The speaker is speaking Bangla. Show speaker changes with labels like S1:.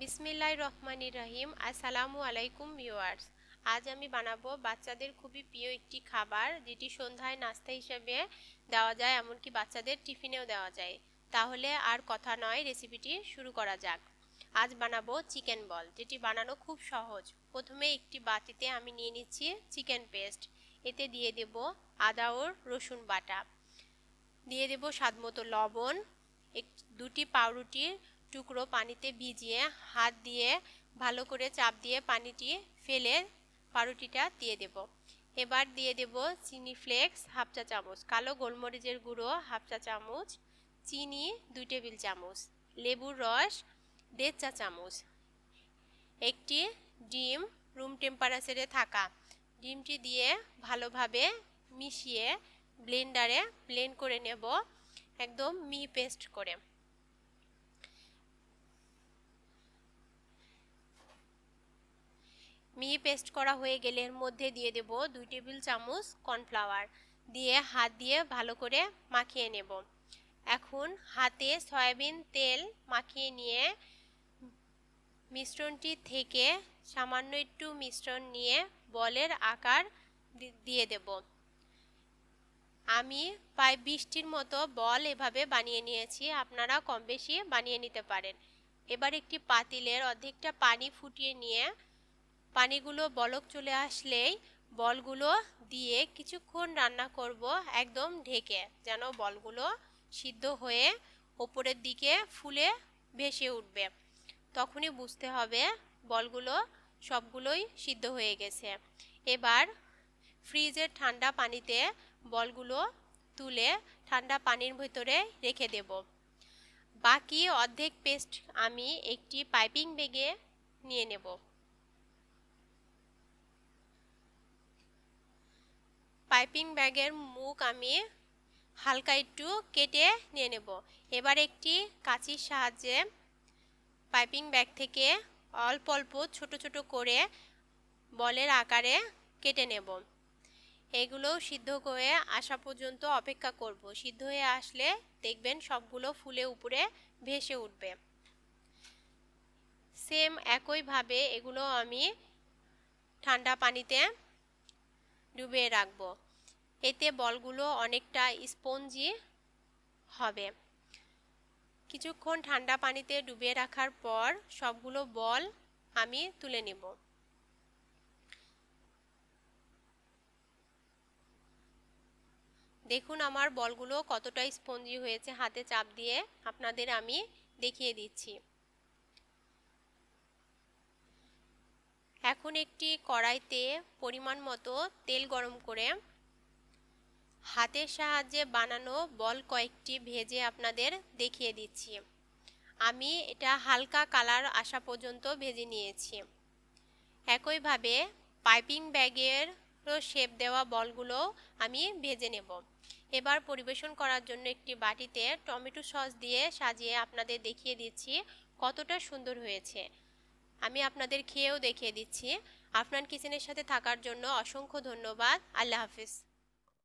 S1: বিসমিল্লাহ রহমান রহিম। আসসালামু আলাইকুম ভিউয়ার্স। আজ আমি বানাবো বাচ্চাদের খুবই প্রিয় একটি খাবার, যেটি সন্ধ্যায় নাস্তা হিসেবে দেওয়া যায়, এমনকি বাচ্চাদের টিফিনেও দেওয়া যায়। তাহলে আর কথা নয়, রেসিপিটি শুরু করা যাক। আজ বানাবো চিকেন বল, যেটি বানানো খুব সহজ। প্রথমে একটি বাটিতে আমি নিয়ে নিচ্ছি চিকেন পেস্ট। এতে দিয়ে দেব আদা ও রসুন বাটা। দিয়ে দেব স্বাদমতো লবণ, এক, দুটি পাউরুটির টুকরো পানিতে ভিজিয়ে হাত দিয়ে ভালো করে চাপ দিয়ে পানিটি ফেলে পাউরুটিটা দিয়ে দেব। এবার দিয়ে দেব চিনি ফ্লেক্স হাফ চা চামচ, কালো গোলমরিচের গুঁড়ো হাফ চা চামচ, চিনি দুই টেবিল চামচ, লেবুর রস দেড় চা চামচ। একটি ডিম রুম টেম্পারেচারে থাকা। ডিমটি দিয়ে ভালোভাবে মিশিয়ে ব্লেন্ডারে ব্লেন্ড করে নেব, একদম মি পেস্ট করে। মিহি পেস্ট করা হয়ে গেলে এর মধ্যে দিয়ে দেব দুই টেবিল চামচ কর্নফ্লাওয়ার। দিয়ে হাত দিয়ে ভালো করে মাখিয়ে নেব। এখন হাতে সয়াবিন তেল মাখিয়ে নিয়ে মিশ্রণটি থেকে সামান্য একটু মিশ্রণ নিয়ে বলের আকার দিয়ে দেব। আমি প্রায় বিশটির মতো বল এভাবে বানিয়ে নিয়েছি, আপনারা কম বেশি বানিয়ে নিতে পারেন। এবার একটি পাতিলের অর্ধেকটা পানি ফুটিয়ে নিয়ে পানিগুলো বলক চলে আসলেই বলগুলো দিয়ে কিছুক্ষণ রান্না করব একদম ঢেকে, যেন বলগুলো সিদ্ধ হয়ে ওপরের দিকে ফুলে ভেসে উঠবে। তখনই বুঝতে হবে বলগুলো সবগুলোই সিদ্ধ হয়ে গেছে। এবার ফ্রিজের ঠান্ডা পানিতে বলগুলো তুলে ঠান্ডা পানির ভিতরে রেখে দেব। বাকি অর্ধেক পেস্ট আমি একটি পাইপিং ব্যাগে নিয়ে নেব। পাইপিং ব্যাগের মুখ আমি হালকা একটু কেটে নিয়ে নেব। এবার একটি কাঁচির সাহায্যে পাইপিং ব্যাগ থেকে অল্প অল্প, ছোট ছোট করে বলের আকারে কেটে নেব। এগুলো সিদ্ধ হয়ে আসা পর্যন্ত অপেক্ষা করব। সিদ্ধ হয়ে আসলে দেখবেন সবগুলো ফুলে উপরে ভেসে উঠবে। সেম একইভাবে এগুলো আমি ঠান্ডা পানিতে ডুবিয়ে রাখব। এতে বলগুলো অনেকটা স্পঞ্জি হবে। কিছুক্ষণ ঠান্ডা পানিতে ডুবিয়ে রাখার পর সবগুলো বল আমি তুলে নেব। দেখুন আমার বলগুলো কতটা স্পঞ্জি হয়েছে হাতে চাপ দিয়ে আপনাদের আমি দেখিয়ে দিচ্ছি। এখন একটি কড়াইতে পরিমাণ মতো তেল গরম করে হাতের সাহায্যে বানানো বল কয়েকটি ভেজে আপনাদের দেখিয়ে দিচ্ছি। আমি এটা হালকা কালার আসা পর্যন্ত ভেজে নিয়েছি। একইভাবে পাইপিং ব্যাগের শেপ দেওয়া বলগুলো আমি ভেজে নেব। এবার পরিবেশন করার জন্য একটি বাটিতে টমেটো সস দিয়ে সাজিয়ে আপনাদের দেখিয়ে দিচ্ছি কতটা সুন্দর হয়েছে। আমি আপনাদের খেয়েও দেখিয়ে দিচ্ছি। আফনান কিচেনের সাথে থাকার জন্য অসংখ্য ধন্যবাদ। আল্লাহ হাফিজ।